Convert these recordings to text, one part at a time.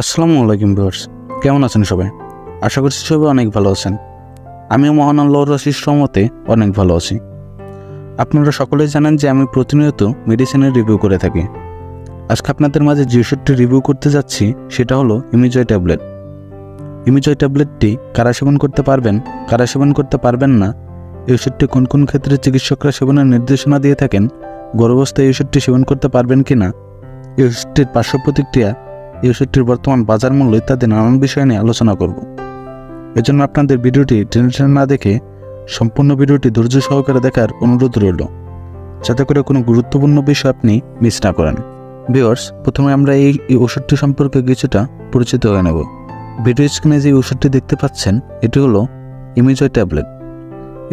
আসসালামু আলাইকুম ভিউয়ার্স, কেমন আছেন সবাই? আশা করছি সবাই অনেক ভালো আছেন। আমিও মহান আল্লাহর আশিস রহমতে অনেক ভালো আছি। আপনারা সকলেই জানেন যে আমি প্রতিনিয়ত মেডিসিনের রিভিউ করে থাকি। আজকে আপনাদের মাঝে যে ওষুধটি রিভিউ করতে যাচ্ছি, সেটা হলো ইমিজয় ট্যাবলেট। ইমিজয় ট্যাবলেটটি কারা সেবন করতে পারবেন, কারা সেবন করতে পারবেন না, এই ওষুধটি কোন কোন ক্ষেত্রে চিকিৎসকরা সেবনের নির্দেশনা দিয়ে থাকেন, গর্ভাবস্থায় এই ওষুধটি সেবন করতে পারবেন কি না এই ওষুধটির পার্শ্ব প্রতিক্রিয়া এই ওষুধটির বর্তমান বাজার মূল্য ইত্যাদি নানান বিষয় নিয়ে আলোচনা করব। এজন্য আপনাদের ভিডিওটি টেনে টেনে না দেখে সম্পূর্ণ ভিডিওটি ধৈর্য সহকারে দেখার অনুরোধ রইল। যাতে করে কোনো গুরুত্বপূর্ণ বিষয় আপনি মিস না করেন। ভিওর্স প্রথমে আমরা এই এই ওষুধটি সম্পর্কে কিছুটা পরিচিত হয়ে নেব। ভিডিও স্ক্রিনে যে ওষুধটি দেখতে পাচ্ছেন, এটি হলো ইমিজয় ট্যাবলেট।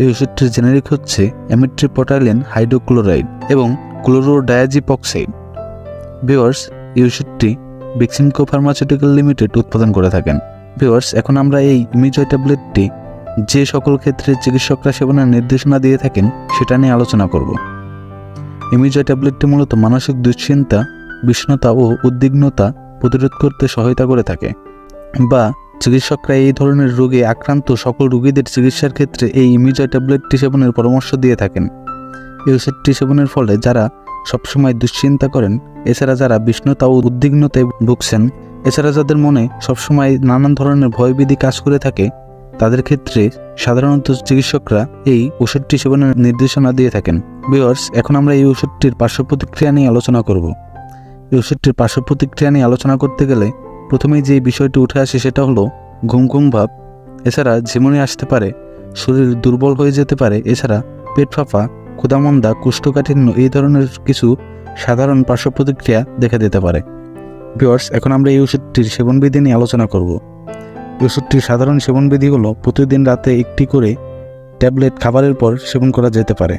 এই ওষুধটির জেনারিক হচ্ছে অ্যামিট্রিপোটাইলিন হাইড্রোক্লোরাইড এবং ক্লোরোডায়াজিপক্সাইড। ভিওর্স এই ওষুধটি বিক্সিমকো ফার্মাসিউটিক্যাল লিমিটেড উৎপাদন করে থাকেন। ভিওয়ার্স এখন আমরা এই ইমিজয় ট্যাবলেটটি যে সকল ক্ষেত্রে চিকিৎসকরা সেবনের নির্দেশনা দিয়ে থাকেন, সেটা নিয়ে আলোচনা করব। ইমিজয় ট্যাবলেটটি মূলত মানসিক দুশ্চিন্তা, বিষণ্ণতা ও উদ্বিগ্নতা প্রতিরোধ করতে সহায়তা করে থাকে বা চিকিৎসকরা এই ধরনের রোগে আক্রান্ত সকল রোগীদের চিকিৎসার ক্ষেত্রে এই ইমিজয় ট্যাবলেটটি সেবনের পরামর্শ দিয়ে থাকেন। এই ওষুধটি সেবনের ফলে যারা সবসময় দুশ্চিন্তা করেন, এছাড়া যারা বিষ্ণুতা ও উদ্বিগ্নতায় ভুগছেন, এছাড়া যাদের মনে সবসময় নানান ধরনের ভয়বিধি কাজ করে থাকে, তাদের ক্ষেত্রে সাধারণত চিকিৎসকরা এই ওষুধটি সেবনের নির্দেশনা দিয়ে থাকেন। বিয়ার্স এখন আমরা এই ওষুধটির পার্শ্ব প্রতিক্রিয়া নিয়ে আলোচনা করব। এই ওষুধটির পার্শ্ব প্রতিক্রিয়া নিয়ে আলোচনা করতে গেলে প্রথমেই যে বিষয়টি উঠে আসে সেটা হলো ঘুম ঘুম ভাব। এছাড়া ঝিমুনি আসতে পারে, শরীর দুর্বল হয়ে যেতে পারে, এছাড়া পেট ফাঁপা ক্ষুদামন্দা কুষ্ঠকাঠিন্য এই ধরনের কিছু সাধারণ পার্শ্ব প্রতিক্রিয়া দেখা দিতে পারে। বিয়ার্স এখন আমরা এই ওষুধটির সেবনবিধি নিয়ে আলোচনা করব। ওষুধটির সাধারণ সেবনবিধি হলো প্রতিদিন রাতে একটি করে ট্যাবলেট খাবারের পর সেবন করা যেতে পারে,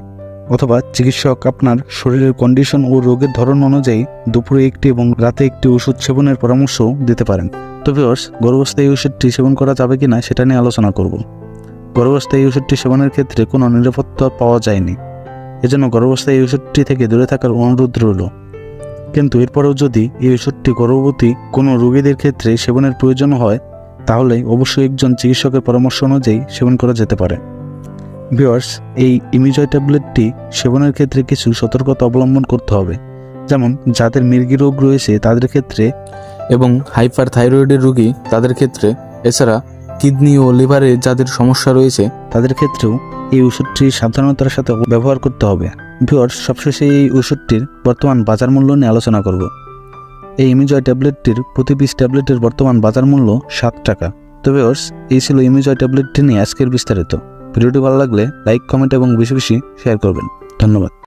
অথবা চিকিৎসক আপনার শরীরের কন্ডিশন ও রোগের ধরন অনুযায়ী দুপুরে একটি এবং রাতে একটি ওষুধ সেবনের পরামর্শ দিতে পারেন। তো ভিওর্স গর্ভাবস্থায় এই ওষুধটি সেবন করা যাবে কিনা সেটা নিয়ে আলোচনা করব। গর্ভাবস্থায় এই ওষুধটি সেবনের ক্ষেত্রে কোনো নিরাপত্তা পাওয়া যায়নি। এজন্য গর্ভাবস্থায় এই ওষুধটি থেকে দূরে থাকার অনুরোধ রইল। কিন্তু এরপরেও যদি এই ওষুধটি গর্ভবতী কোনো রোগীদের ক্ষেত্রে সেবনের প্রয়োজন হয়, তাহলে অবশ্যই একজন চিকিৎসকের পরামর্শ অনুযায়ী সেবন করা যেতে পারে। ভিওয়ার্স এই ইমিজয় ট্যাবলেটটি সেবনের ক্ষেত্রে কিছু সতর্কতা অবলম্বন করতে হবে। যেমন, যাদের মৃগী রোগ রয়েছে তাদের ক্ষেত্রে এবং হাইপার থাইরয়েডের রোগী তাদের ক্ষেত্রে। এছাড়া কিডনি ও লিভারে যাদের সমস্যা রয়েছে তাদের ক্ষেত্রেও এই ওষুধটি সাবধানতার সাথে ব্যবহার করতে হবে। ভিওয়ার্স সবশেষে এই ওষুধটির বর্তমান বাজার মূল্য নিয়ে আলোচনা করব। এই ইমিজয় ট্যাবলেটটির প্রতি পিস ট্যাবলেটের বর্তমান বাজার মূল্য সাত টাকা। তো ভিওয়ার্স এই ছিল ইমিজয় ট্যাবলেটটি নিয়ে আজকের বিস্তারিত। ভিডিওটি ভালো লাগলে লাইক, কমেন্ট এবং বেশি বেশি শেয়ার করবেন। ধন্যবাদ।